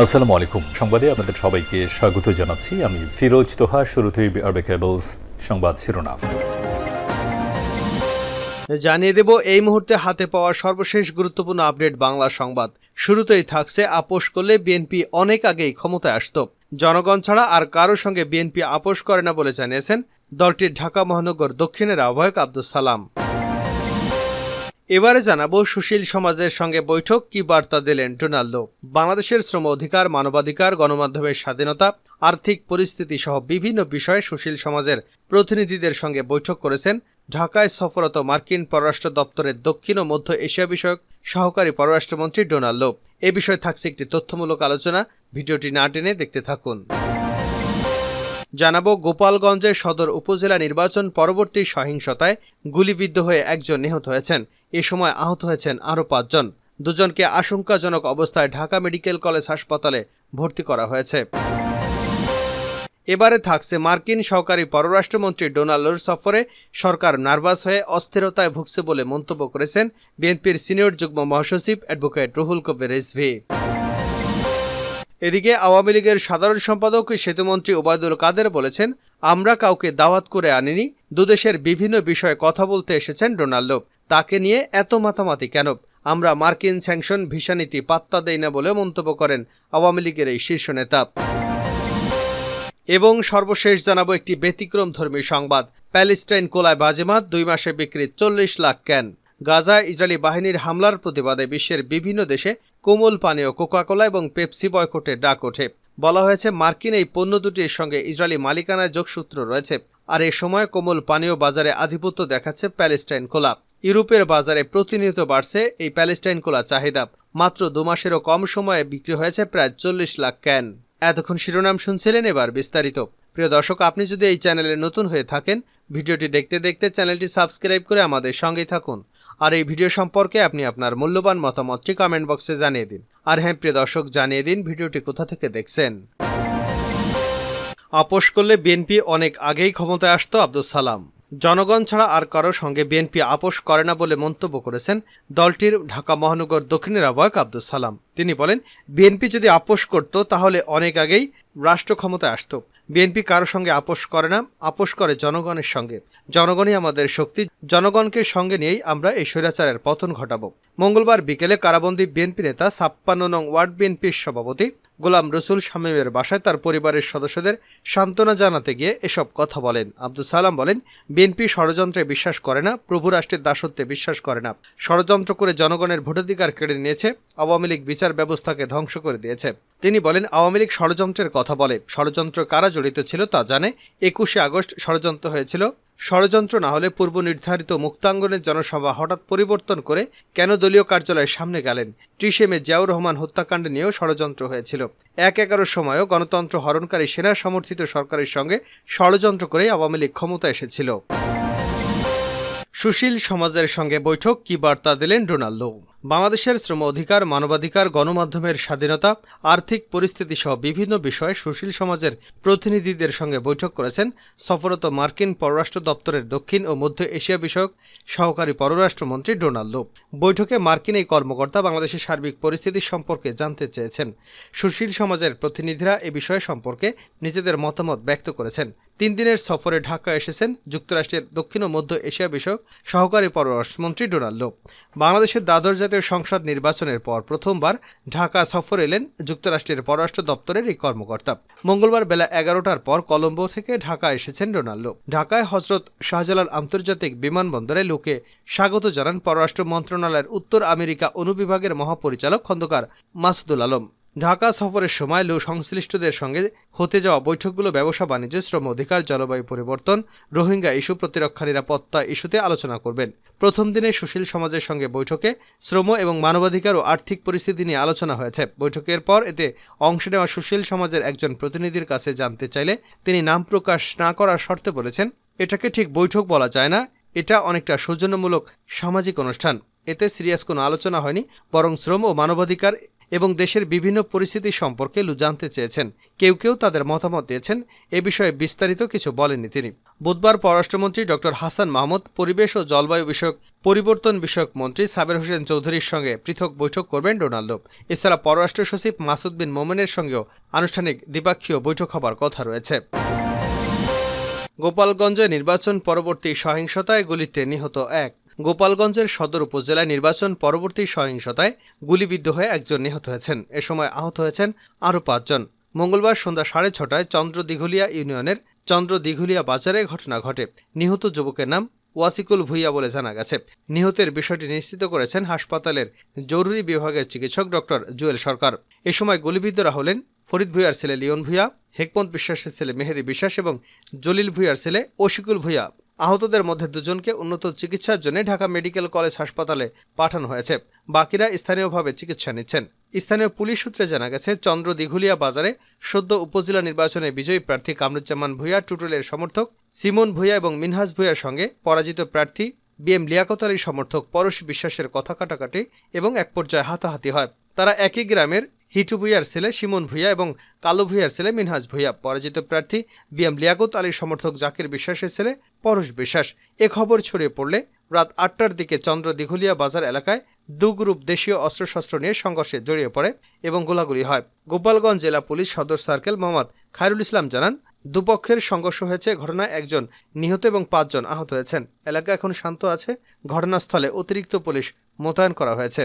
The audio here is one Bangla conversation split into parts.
আসসালামু আলাইকুম। সংবাদে আপনাদের সবাইকে স্বাগত জানাচ্ছি। আমি ফিরোজ তোহা, শুরুতেই আরবে কেবলস সংবাদ শিরোনাম। জানিয়ে দেব, এই মুহূর্তে হাতে পাওয়া সর্বশেষ গুরুত্বপূর্ণ আপডেট বাংলা সংবাদ। শুরুতেই থাকছে আপোষ করলে বিএনপি অনেক আগেই ক্ষমতায় আসত। জনগণ ছাড়া আর কারোর সঙ্গে বিএনপি আপোষ করে না বলে জানিয়েছেন দলটির ঢাকা মহানগর দক্ষিণের আহ্বায়ক আব্দুল সালাম। এবারে জানাব সুশীল সমাজের সঙ্গে বৈঠক, কি বার্তা দিলেন ডোনাল্ডো? বাংলাদেশের শ্রম অধিকার, মানবাধিকার, গণমাধ্যমের স্বাধীনতা, আর্থিক পরিস্থিতি সহ বিভিন্ন বিষয়ে সুশীল সমাজের প্রতিনিধিদের সঙ্গে বৈঠক করেছেন ঢাকায় সফরত মার্কিন পররাষ্ট্র দপ্তরের দক্ষিণ ও মধ্য এশিয়া বিষয়ক সহকারী পররাষ্ট্রমন্ত্রী ডোনাল্ডো। এ বিষয়ে থাকছে একটি তথ্যমূলক আলোচনা। ভিডিওটি না টেনে দেখতে থাকুন। জানাব, গোপালগঞ্জের সদর উপজেলা নির্বাচন পরবর্তী সহিংসতায় গুলিবিদ্ধ হয়ে একজন নিহত হয়েছেন। এ সময় আহত হয়েছেন আরও পাঁচজন। দুজনকে আশঙ্কাজনক অবস্থায় ঢাকা মেডিকেল কলেজ হাসপাতালে ভর্তি করা হয়েছে। এবারে থাকছে মার্কিন সহকারী পররাষ্ট্রমন্ত্রী ডোনাল্ডোর সফরে সরকার নার্ভাস হয়ে অস্থিরতায় ভুগছে বলে মন্তব্য করেছেন বিএনপির সিনিয়র যুগ্ম মহাসচিব অ্যাডভোকেট রুহুল কবির রিজভি। এদিকে আওয়ামী লীগের সাধারণ সম্পাদক সেতুমন্ত্রী ওবায়দুল কাদের বলেছেন, আমরা কাউকে দাওয়াত করে আনিনি, দুদেশের বিভিন্ন বিষয়ে কথা বলতে এসেছেন ডোনাল্ডো। তাকে নিয়ে এত মাতামাতি কেন? আমরা মার্কিন স্যাংশন ভিসা নীতি পাত্তা দেই না বলে মন্তব্য করেন আওয়ামী লীগের এই শীর্ষ নেতা। এবং সর্বশেষ জানাব একটি ব্যতিক্রম ধর্মী সংবাদ। প্যালেস্টাইন কোলায় বাজেমাত, দুই মাসে বিক্রি চল্লিশ লাখ ক্যান। গাজায় ইসরায়েলি বাহিনীর হামলার প্রতিবাদে বিশ্বের বিভিন্ন দেশে কোমল পানীয় কোকাকোলা এবং পেপসি বয়কটের ডাক ওঠে। বলা হয়েছে, মার্কিন এই পণ্য দুটির সঙ্গে ইসরায়েলি মালিকানায় যোগসূত্র রয়েছে আর এ সময় কোমল পানীয় বাজারে আধিপত্য দেখাচ্ছে প্যালেস্টাইন কোলা। ইউরোপের বাজারে প্রতিনিয়ত বাড়ছে এই প্যালেস্টাইন কোলা চাহিদা। মাত্র দু মাসেরও কম সময়ে বিক্রি হয়েছে প্রায় চল্লিশ লাখ ক্যান। এতক্ষণ শিরোনাম শুনছিলেন এবার বিস্তারিত। প্রিয় দর্শক, আপনি যদি এই চ্যানেলে নতুন হয়ে থাকেন, ভিডিওটি দেখতে দেখতে চ্যানেলটি সাবস্ক্রাইব করে আমাদের সঙ্গেই থাকুন। আর এই ভিডিও সম্পর্কে আপনি আপনার মূল্যবান মতামতটি কমেন্ট বক্সে জানিয়ে দিন। আর হ্যাঁ প্রিয় দর্শক, জানিয়ে দিন ভিডিওটি কোথা থেকে দেখছেন। আপোষ করলে বিএনপি অনেক আগেই ক্ষমতায় আসতো আব্দুল সালাম। জনগণ ছাড়া আর কারও সঙ্গে বিএনপি আপোষ করে না বলে মন্তব্য করেছেন দলটির ঢাকা মহানগর দক্ষিণের আহ্বায়ক আব্দুল সালাম। তিনি বলেন, বিএনপি যদি আপোষ করত, তাহলে অনেক আগেই রাষ্ট্র ক্ষমতায় আসতো। বিএনপি কারও সঙ্গে আপোষ করে না, আপোষ করে জনগণের সঙ্গে। জনগণই আমাদের শক্তি, জনগণকে সঙ্গে নিয়েই আমরা এই স্বৈরাচারের পতন ঘটাব। মঙ্গলবার বিকেলে কারাবন্দী বিএনপি নেতা ছাপ্পান্ন নং ওয়ার্ড বিএনপির সভাপতি গোলাম রসুল শামীমের বাসায় তার পরিবারের সদস্যদের সান্ত্বনা জানাতে গিয়ে এসব কথা বলেন। আব্দুল সালাম বলেন, বিএনপি ষড়যন্ত্রে বিশ্বাস করে না, প্রভু রাষ্ট্রের দাসত্বে বিশ্বাস করে না। ষড়যন্ত্র করে জনগণের ভোটাধিকার কেড়ে নিয়েছে, আওয়ামী লীগ বিচার ব্যবস্থাকে ধ্বংস করে দিয়েছে। তিনি বলেন, আওয়ামী লীগ ষড়যন্ত্রের কথা বলে। ষড়যন্ত্র কারা জড়িত ছিল তা জানে। একুশে আগস্ট ষড়যন্ত্র হয়েছিল ষড়যন্ত্র না হলে পূর্ব নির্ধারিত মুক্তাঙ্গনের জনসভা হঠাৎ পরিবর্তন করে কেন দলীয় কার্যালয়ের সামনে গেলেন? ত্রিশে মে জিয়াউর রহমান হত্যাকাণ্ড নিয়েও ষড়যন্ত্র হয়েছিল। এক এগারো সময়ও গণতন্ত্র হরণকারী সেনা সমর্থিত সরকারের সঙ্গে ষড়যন্ত্র করে আওয়ামী লীগ ক্ষমতা এসেছিল। সুশীল সমাজের সঙ্গে বৈঠক, কি বার্তা দিলেন ডোনাল্ডো বাংলাদেশের শ্রম অধিকার, মানবাধিকার, গণমাধ্যমের স্বাধীনতা, আর্থিক পরিস্থিতি সহ বিভিন্ন বিষয়ে সুশীল সমাজের প্রতিনিধিদের সঙ্গে বৈঠক করেছেন সফরত মার্কিন পররাষ্ট্র দপ্তরের দক্ষিণ ও মধ্য এশিয়া বিষয়ক সহকারী পররাষ্ট্রমন্ত্রী ডোনাল্ডো বৈঠকে মার্কিন এই কর্মকর্তা বাংলাদেশের সার্বিক পরিস্থিতি সম্পর্কে জানতে চেয়েছেন। সুশীল সমাজের প্রতিনিধিরা এ বিষয় সম্পর্কে নিজেদের মতামত ব্যক্ত করেছেন। তিন দিনের সফরে ঢাকা এসেছেন যুক্তরাষ্ট্রের দক্ষিণ ও মধ্য এশিয়া বিষয়ক সহকারী পররাষ্ট্রমন্ত্রী ডোনাল্ডো বাংলাদেশের দ্বাদশ জাতীয় সংসদ নির্বাচনের পর প্রথমবার ঢাকা সফর এলেন যুক্তরাষ্ট্রের পররাষ্ট্র দপ্তরের এই কর্মকর্তা। মঙ্গলবার বেলা এগারোটার পর কলম্বো থেকে ঢাকা এসেছেন ডোনাল্ডো ঢাকায় হজরত শাহজালাল আন্তর্জাতিক বিমানবন্দরে লোকে স্বাগত জানান পররাষ্ট্র মন্ত্রণালয়ের উত্তর আমেরিকা অনুবিভাগের মহাপরিচালক খন্দকার মাসুদুল আলম। ঢাকা সফরের সময় লো সংশ্লিষ্টদের সঙ্গে হতে যাওয়া বৈঠকগুলো ব্যবসা বাণিজ্য, শ্রম অধিকার, জলবায়ু পরিবর্তন, রোহিঙ্গা ইস্যু প্রতিরক্ষা নিরাপত্তা ইস্যুতে আলোচনা করবেন। প্রথম দিনে সুশীল সমাজের সঙ্গে বৈঠকে শ্রম এবং মানবাধিকার ও আর্থিক পরিস্থিতি নিয়ে আলোচনা হয়েছে। বৈঠকের পর এতে অংশ নেওয়া সুশীল সমাজের একজন প্রতিনিধির কাছে জানতে চাইলে তিনি নাম প্রকাশ না করার শর্তে বলেছেন, এটাকে ঠিক বৈঠক বলা যায় না। এটা অনেকটা সৌজন্যমূলক সামাজিক অনুষ্ঠান। এতে সিরিয়াস কোনো আলোচনা হয়নি, বরং শ্রম ও মানবাধিকার এবং দেশের বিভিন্ন পরিস্থিতি সম্পর্কে লু জানতে চেয়েছেন। কেউ কেউ তাদের মতামত দিয়েছেন। এ বিষয়ে বিস্তারিত কিছু বলেননি তিনি। বুধবার পররাষ্ট্রমন্ত্রী ড হাসান মাহমুদ, পরিবেশ ও জলবায়ু বিষয়ক পরিবর্তন বিষয়ক মন্ত্রী সাবের হোসেন চৌধুরীর সঙ্গে পৃথক বৈঠক করবেন ডোনাল্ডো। এছাড়া পররাষ্ট্র সচিব মাসুদ বিন মোমেনের সঙ্গেও আনুষ্ঠানিক দ্বিপাক্ষীয় বৈঠক হবার কথা রয়েছে। গোপালগঞ্জে নির্বাচন পরবর্তী সহিংসতায় গুলিতে নিহত এক গোপালগঞ্জের সদর উপজেলায় নির্বাচন পরবর্তী সহিংসতায় গুলিবিদ্ধ হয়ে একজন নিহত হয়েছেন। এ সময় আহত হয়েছেন আরও পাঁচজন। মঙ্গলবার সন্ধ্যা সাড়ে ছটায় চন্দ্র দিঘুলিয়া ইউনিয়নের চন্দ্র দিঘুলিয়া বাজারে ঘটনা ঘটে। নিহত যুবকের নাম ওয়াসিকুল ভুইয়া বলে জানা গেছে। নিহতের বিষয়টি নিশ্চিত করেছেন হাসপাতালের জরুরি বিভাগের চিকিৎসক ডক্টর জুয়েল সরকার। এ সময় গুলিবিদ্ধরা হলেন ফরিদ ভুইয়ার ছেলে লিওন ভুইয়া, হেকমত বিশ্বাসের ছেলে মেহেদি বিশ্বাস এবং জলিল ভুইয়ার ছেলে ওশিকুল ভুইয়া। আহতদের মধ্যে দুজনকে উন্নত চিকিৎসার জন্য ঢাকা মেডিকেল কলেজ হাসপাতালে পাঠানো হয়েছে। বাকিরা স্থানীয়ভাবে চিকিৎসা নিচ্ছেন। স্থানীয় পুলিশ সূত্রে জানা গেছে চন্দ্র দিঘুলিয়া বাজারে সদ্য উপজেলা নির্বাচনে বিজয়ী প্রার্থী কামরুজ্জামান ভুইয়া, টুটুলের সমর্থক সিমন ভুইয়া এবং মিনহাজ ভুইয়ার সঙ্গে পরাজিত প্রার্থী বিএম লিয়াকত আলীর সমর্থক পরশ বিশ্বাসের কথা কাটাকাটি এবং এক পর্যায়ে হাতাহাতি হয়। তারা একই গ্রামের হিটু ভুইয়ার ছেলে সিমন ভুইয়া এবং কালো ভুইয়ার ছেলে মিনহাজ ভুইয়া। পরাজিত প্রার্থী বিএম লিয়াকত আলীর সমর্থক জাকির বিশ্বাসের ছেলে পরশ বিশ্বাস। এ খবর ছড়িয়ে পড়লে রাত আটটার দিকে চন্দ্র দিঘুলিয়া বাজার এলাকায় দু গ্রুপ দেশীয় অস্ত্রশস্ত্র নিয়ে সংঘর্ষে জড়িয়ে পড়ে এবং গোলাগুলি হয়। গোপালগঞ্জ জেলা পুলিশ সদর সার্কেল মোহাম্মদ খায়রুল ইসলাম জানান, দুপক্ষের সংঘর্ষ হয়েছে ঘটনায় একজন নিহত এবং পাঁচজন আহত হয়েছেন। এলাকা এখন শান্ত আছে। ঘটনাস্থলে অতিরিক্ত পুলিশ মোতায়েন করা হয়েছে।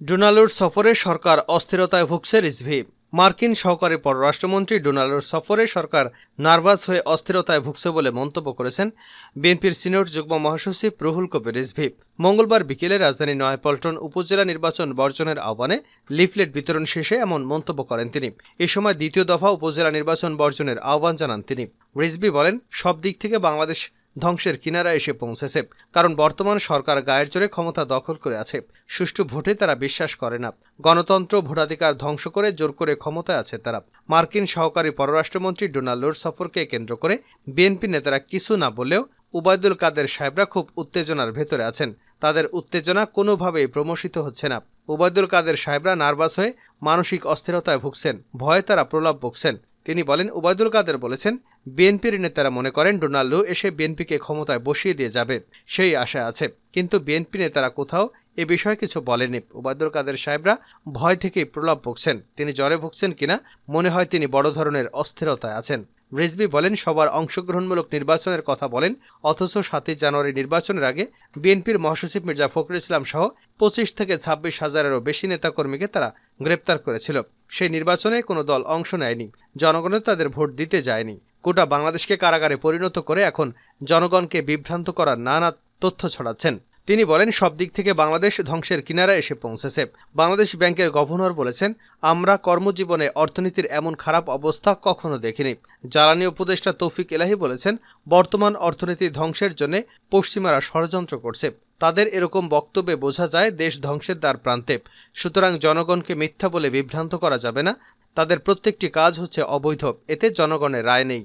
ডোনাল্ডোর সফরে সরকার অস্থিরতায় ভুগছে রিজভি। মার্কিন সহকারী পররাষ্ট্রমন্ত্রী ডোনাল্ডোর সফরে সরকার নার্ভাস হয়ে অস্থিরতায় ভুগছে বলে মন্তব্য করেছেন বিএনপির সিনিয়র যুগ্ম মহাসচিব রুহুল কবির রিজভি। মঙ্গলবার বিকেলে রাজধানী নয়াপল্টন উপজেলা নির্বাচন বর্জনের আহ্বানে লিফলেট বিতরণ শেষে এমন মন্তব্য করেন তিনি। এ সময় দ্বিতীয় দফা উপজেলা নির্বাচন বর্জনের আহ্বান জানান তিনি। রিজভি বলেন, সব দিক থেকে বাংলাদেশ ধ্বংসের কিনারা এসে পৌঁছেছে, কারণ বর্তমান সরকার গায়ের জোরে ক্ষমতা দখল করে আছে। সুষ্ঠু ভোটে তারা বিশ্বাস করে না। গণতন্ত্র ভোটাধিকার ধ্বংস করে জোর করে ক্ষমতায় আছে তারা। মার্কিন সহকারী পররাষ্ট্রমন্ত্রী ডোনাল্ডোর সফরকে কেন্দ্র করে বিএনপি নেতারা কিছু না বললেও উবায়দুল কাদের সাহেবরা খুব উত্তেজনার ভেতরে আছেন। তাদের উত্তেজনা কোনোভাবেই প্রমোশিত হচ্ছে না। উবায়দুল কাদের সাহেবরা নার্ভাস হয়ে মানসিক অস্থিরতায় ভুগছেন, ভয়ে তারা প্রলাপ ভুগছেন তিনি বলেন, উবায়দুল কাদের বলেছেন বিএনপির নেতারা মনে করেন ডোনাল্ডো এসে বিএনপিকে ক্ষমতায় বসিয়ে দিয়ে যাবে, সেই আশা আছে। কিন্তু বিএনপি নেতারা কোথাও এ বিষয়ে কিছু বলেনি উবায়দুল কাদের সাহেবরা ভয় থেকেই প্রলাপ ভুগছেন। তিনি জ্বরে ভুগছেন কিনা, মনে হয় তিনি বড় ধরনের অস্থিরতায় আছেন। রিজবি বলেন, সবার অংশগ্রহণমূলক নির্বাচনের কথা বলেন, অথচ সাতই জানুয়ারি নির্বাচনের আগে বিএনপির মহাসচিব মির্জা ফখরুল ইসলাম সহ পঁচিশ থেকে ছাব্বিশ হাজারেরও বেশি নেতাকর্মীকে তারা গ্রেপ্তার করেছিল। সেই নির্বাচনে কোনো দল অংশ নেয়নি। জনগণও তাদের ভোট দিতে যায়নি। গোটা বাংলাদেশকে কারাগারে পরিণত করে এখন জনগণকে বিভ্রান্ত করার নানা তথ্য ছড়াচ্ছেন। তিনি বলেন, সব দিক থেকে বাংলাদেশ ধ্বংসের কিনারা এসে পৌঁছেছে। বাংলাদেশ ব্যাংকের গভর্নর বলেছেন, আমরা কর্মজীবনে অর্থনীতির এমন খারাপ অবস্থা কখনো দেখিনি। জ্বালানি উপদেষ্টা তৌফিক এলাহি বলেছেন, বর্তমান অর্থনীতি ধ্বংসের জন্য পশ্চিমারা ষড়যন্ত্র করছে। তাদের এরকম বক্তব্যে বোঝা যায়, দেশ ধ্বংসের দ্বার প্রান্তে। সুতরাং জনগণকে মিথ্যা বলে বিভ্রান্ত করা যাবে না। তাদের প্রত্যেকটি কাজ হচ্ছে অবৈধ। এতে জনগণের রায় নেই।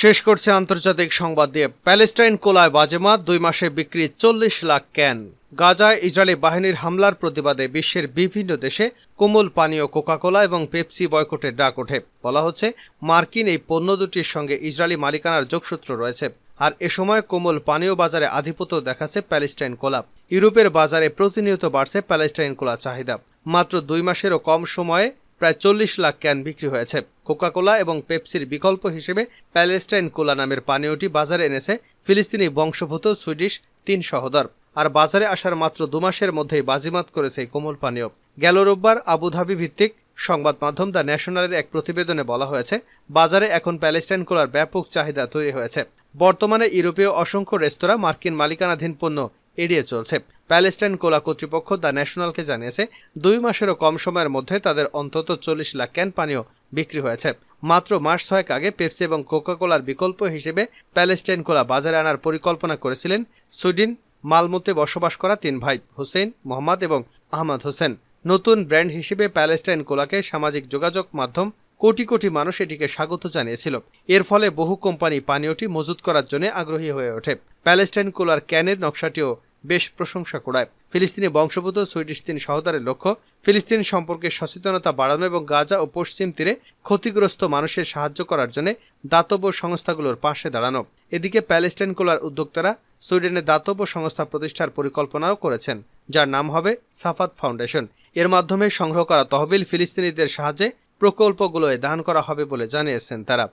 শেষ করছে আন্তর্জাতিক সংবাদ দিয়ে প্যালেস্টাইন কোলায় বাজেমাত, দুই মাসে বিক্রি চল্লিশ লাখ ক্যান। গাজায় ইসরায়েলি বাহিনীর হামলার প্রতিবাদে বিশ্বের বিভিন্ন দেশে কোমল পানীয় কোকাকোলা এবং পেপসি বয়কটের ডাক ওঠে। বলা হচ্ছে, মার্কিন এই পণ্য দুটির সঙ্গে ইসরায়েলি মালিকানার যোগসূত্র রয়েছে। আর এ সময় কোমল পানীয় বাজারে আধিপত্য দেখাচ্ছে প্যালেস্টাইন কোলা। ইউরোপের বাজারে প্রতিনিয়ত বাড়ছে প্যালেস্টাইন কোলা চাহিদা। মাত্র দুই মাসেরও কম সময়ে প্রায় চল্লিশ লাখ ক্যান বিক্রি হয়েছে। কোকাকোলা এবং পেপসির বিকল্প হিসেবে প্যালেস্টাইন কোলা নামের পানীয়টি বাজারে এনেছে ফিলিস্তিনি বংশভূত সুইডিশ তিন সহদর। আর বাজারে আসার মাত্র দু মাসের মধ্যেই বাজিমাত করেছে কোমল পানীয়। গেল রোববার আবুধাবি ভিত্তিক সংবাদ মাধ্যম দ্য ন্যাশনালের এক প্রতিবেদনে বলা হয়েছে, বাজারে এখন প্যালেস্টাইন কোলার ব্যাপক চাহিদা তৈরি হয়েছে। বর্তমানে ইউরোপীয় অসংখ্য রেস্তোরাঁ মার্কিন মালিকানাধীন পণ্য এড়িয়ে চলছে। প্যালেস্টাইন কোলা কর্তৃপক্ষ দ্য ন্যাশনালকে জানিয়েছে, দুই মাসেরও কম সময়ের মধ্যে তাদের অন্তত চল্লিশ লাখ ক্যান পানীয় বিক্রি হয়েছে। মাত্র মাস ছয়েক আগে পেপসি এবং কোকাকোলার বিকল্প হিসেবে প্যালেস্টাইন কোলা বাজারে আনার পরিকল্পনা করেছিলেন সুইডেন মালমোতে বসবাস করা তিন ভাই হোসেন মোহাম্মদ এবং আহমদ হোসেন। নতুন ব্র্যান্ড হিসেবে প্যালেস্টাইন কোলাকে সামাজিক যোগাযোগ মাধ্যম কোটি কোটি মানুষ এটিকে স্বাগত জানিয়েছিল। এর ফলে বহু কোম্পানি পানীয়টি মজুত করার জন্য আগ্রহী হয়ে ওঠে। প্যালেস্টাইন কোলার ক্যানের নকশাটিও বেশ প্রশংসা কুড়ায়। ফিলিস্তিনি বংশোদ্ভূত সুইডিশ তিন সহোদরের লক্ষ্য, ফিলিস্তিন সম্পর্কে সচেতনতা বাড়ানো এবং গাজা ও পশ্চিম তীরে ক্ষতিগ্রস্ত মানুষের সাহায্য করার জন্য দাতব্য সংস্থাগুলোর পাশে দাঁড়ানো। এদিকে প্যালেস্টাইন কোলার উদ্যোক্তারা সুইডেনের দাতব্য সংস্থা প্রতিষ্ঠার পরিকল্পনাও করেছেন, যার নাম হবে সাফাত ফাউন্ডেশন। এর মাধ্যমে সংগ্রহ করা তহবিল ফিলিস্তিনিদের সাহায্যে প্রকল্পগুলোয় দান করা হবে বলে জানিয়েছেন তারা।